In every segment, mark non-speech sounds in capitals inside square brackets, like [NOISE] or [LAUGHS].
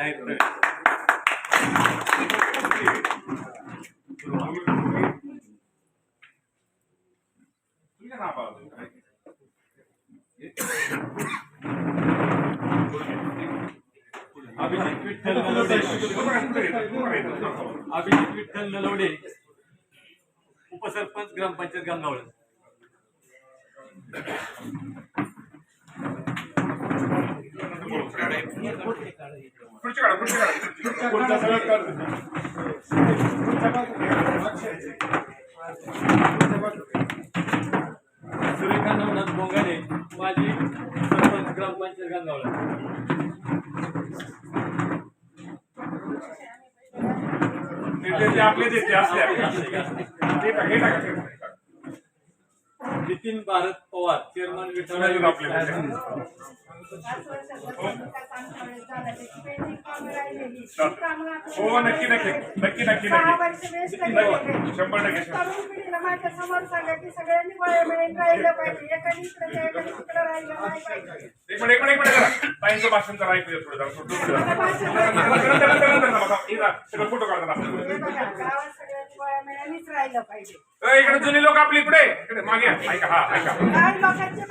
जाहीर अभिजित विठ्ठल नलवडे. अभिजित विठ्ठल नलवडे उपसरपंच ग्रामपंचायत गंगावळ. खुर्ची काढा खुर्ची काढा खुर्च्या सगळ्यात काढ. सुरेखा नवनाथ बोंगाडे माजी सरपंच ग्रामपंचायत ते आपले देते असले. नितीन भारत पवार चेअरमन विठ्ठल. हो नक्की नक्की नक्की नक्की नक्की शंभर टक्के माझ्यासमोर सांगा की सगळ्यांनी वया मिळून राहिलं पाहिजे एकाने इकडे एकाने तिकडे राहिलं नाही पाहिजे एक मिनिट एक मिनिट ताईंचं भाषण जरा ऐकूया थोडं जरा सगळं फोटो हे बघा, गावात सगळ्यांनी मिळालीच राहिलं पाहिजे इकडे जुनी लोक आपली इकडे इकडे मागे ऐका हा ऐका लोकांचे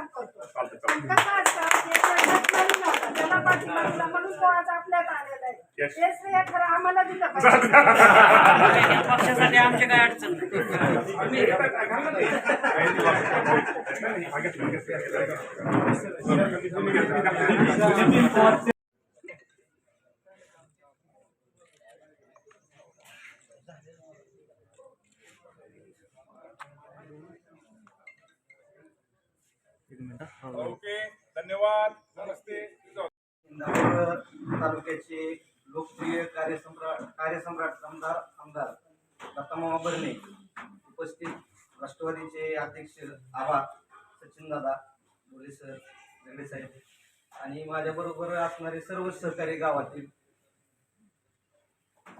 काम करतो. कसं असतं त्याला म्हणून तो आज आपल्यात आलेला आहे. Yes. हे श्रेय खरं आम्हाला दिलं [LAUGHS] पाहिजे. पक्षासाठी आमची काय अडचण नाही. ओके धन्यवाद. नमस्ते. इंदापूर तालुक्याचे लोकप्रिय कार्यसम्राट कार्यसम्राट आमदार आमदार दत्तामामा बर्णे उपस्थित राष्ट्रवादीचे अध्यक्ष आबा सचिनदादा बोले सर वेगळे साहेब आणि माझ्याबरोबर असणारे सर्व सहकारी गावातील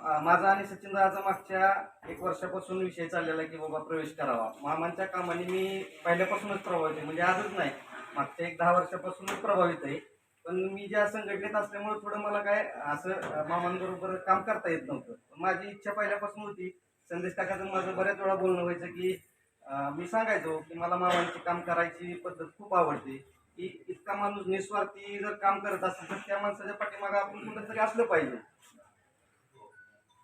माझा आणि सचिनदादाचा मागच्या एक वर्षापासून विषय चाललेला की बाबा प्रवेश करावा. मामांच्या कामाने मी पहिल्यापासूनच प्रभावित आहे. म्हणजे आजच नाही मागच्या एक दहा वर्षापासूनच प्रभावित आहे. पण मी ज्या संघटनेत असल्यामुळे थोडं मला काय असं मामांबरोबर काम करता येत नव्हतं. पण माझी इच्छा पहिल्यापासून होती संदेश काकाचं माझं बऱ्याच वेळा बोलणं व्हायचं की मी सांगायचो की मला मामांची काम करायची पद्धत खूप आवडते. की इतका माणूस निस्वार्थी जर काम करत असेल तर त्या माणसाच्या पाठीमागे आपण कुठेतरी असलं पाहिजे.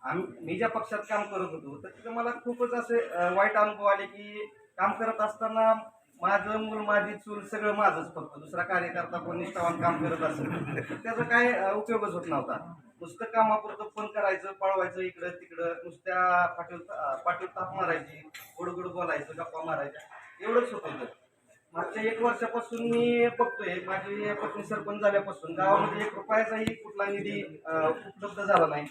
आम्ही मी ज्या पक्षात काम करत होतो तर तिथं मला खूपच असे वाईट अनुभव आले की काम करत असताना माझं मूल माझी चूल सगळं माझंच फक्त. दुसरा कार्यकर्ता कोण निष्ठावान काम करत असेल. तर त्याचा काय उपयोगच होत नव्हता. नुसतं कामापुरतं फोन करायचं पळवायचं इकडं तिकडं नुसत्या पाटील पाटील ताप मारायची गोड बोलायचं गप्पा मारायच्या. एवढंच होत होतं मागच्या एक वर्षापासून मी बघतोय माझी पत्नी सरपंच झाल्यापासून गावामध्ये एक रुपयाचाही कुठला निधी उपलब्ध झाला नाही.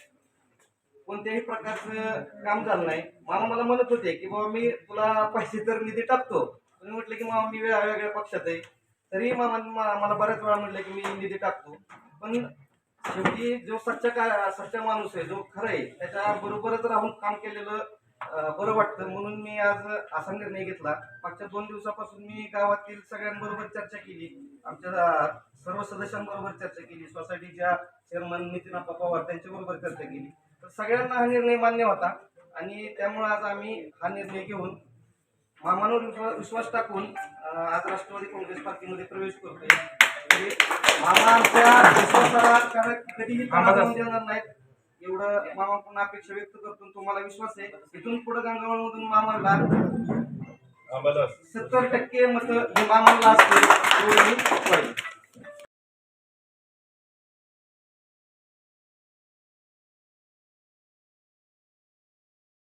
कोणत्याही प्रकारचं काम झालं नाही. मामा मला म्हणत होते की बाबा मी तुला पैसे तर निधी टाकतो. तुम्ही म्हटलं की मामा मी वेगळ्या वेगळ्या पक्षात आहे. तरी मामा मा- मला बऱ्याच वेळा म्हटलं की मी निधी टाकतो. पण शेवटी जो सच्चा का सच्चा माणूस आहे जो खरं आहे त्याच्या बरोबरच राहून काम केलेलं बरं वाटतं. म्हणून मी आज असा निर्णय घेतला. मागच्या दोन दिवसापासून मी गावातील सगळ्यांबरोबर चर्चा केली. आमच्या सर्व सदस्यांबरोबर चर्चा केली. सोसायटीच्या चेअरमन नितीन आप्पा पवार त्यांच्याबरोबर चर्चा केली. तर सगळ्यांना हा निर्णय मान्य होता आणि त्यामुळे आज आम्ही हा निर्णय घेऊन मामांवर विश्वास विश्वास टाकून आज राष्ट्रवादी काँग्रेस पार्टीमध्ये प्रवेश करतोय. तरी मामा आमच्या कधीही देणार नाहीत. एवढं मामाकडून अपेक्षा व्यक्त करतो तुम्हाला विश्वास आहे. इथून पुढे गंगावळमधून मामाला सत्तर टक्के मत मामाला